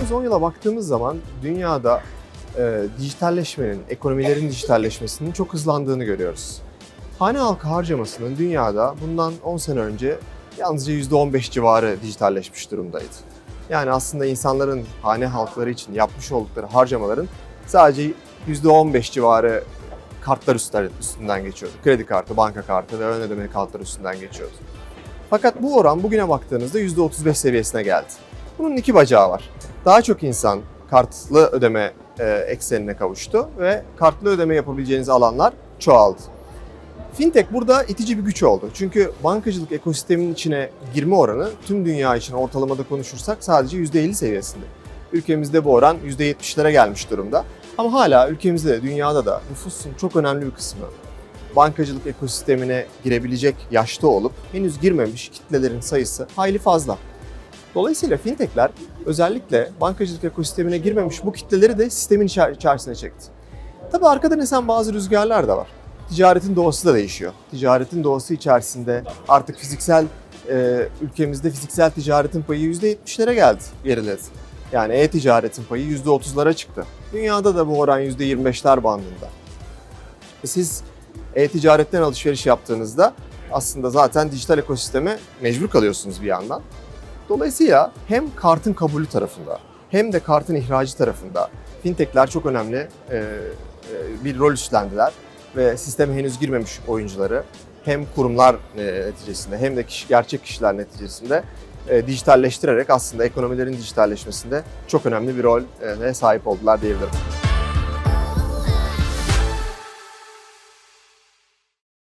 Geçtiğimiz 10 yıla baktığımız zaman dünyada e, dijitalleşmenin, ekonomilerin dijitalleşmesinin çok hızlandığını görüyoruz. Hane halkı harcamasının dünyada bundan 10 sene önce yalnızca %15 civarı dijitalleşmiş durumdaydı. Yani aslında insanların hane halkları için yapmış oldukları harcamaların sadece %15 civarı kartlar üstünden geçiyordu. Kredi kartı, banka kartı ve ön ödeme kartları üstünden geçiyordu. Fakat bu oran bugüne baktığınızda %35 seviyesine geldi. Bunun iki bacağı var. Daha çok insan kartlı ödeme e, eksenine kavuştu ve kartlı ödeme yapabileceğiniz alanlar çoğaldı. Fintech burada itici bir güç oldu. Çünkü bankacılık ekosisteminin içine girme oranı tüm dünya için ortalamada konuşursak sadece %50 seviyesinde. Ülkemizde bu oran %70'lere gelmiş durumda. Ama hala ülkemizde de dünyada da nüfusun çok önemli bir kısmı bankacılık ekosistemine girebilecek yaşta olup henüz girmemiş kitlelerin sayısı hayli fazla. Dolayısıyla fintechler özellikle bankacılık ekosistemine girmemiş bu kitleleri de sistemin içer- içerisine çekti. Tabii arkada esen bazı rüzgarlar da var. Ticaretin doğası da değişiyor. Ticaretin doğası içerisinde artık fiziksel e, ülkemizde fiziksel ticaretin payı %70'lere geldi, geriledi. Yani e-ticaretin payı %30'lara çıktı. Dünyada da bu oran %25'ler bandında. E siz e-ticaretten alışveriş yaptığınızda aslında zaten dijital ekosisteme mecbur kalıyorsunuz bir yandan. Dolayısıyla hem kartın kabulü tarafında hem de kartın ihracı tarafında fintechler çok önemli e, e, bir rol üstlendiler ve sisteme henüz girmemiş oyuncuları hem kurumlar e, neticesinde hem de kişi, gerçek kişiler neticesinde dijitalleştirerek aslında ekonomilerin dijitalleşmesinde çok önemli bir rol e, sahip oldular diyebilirim.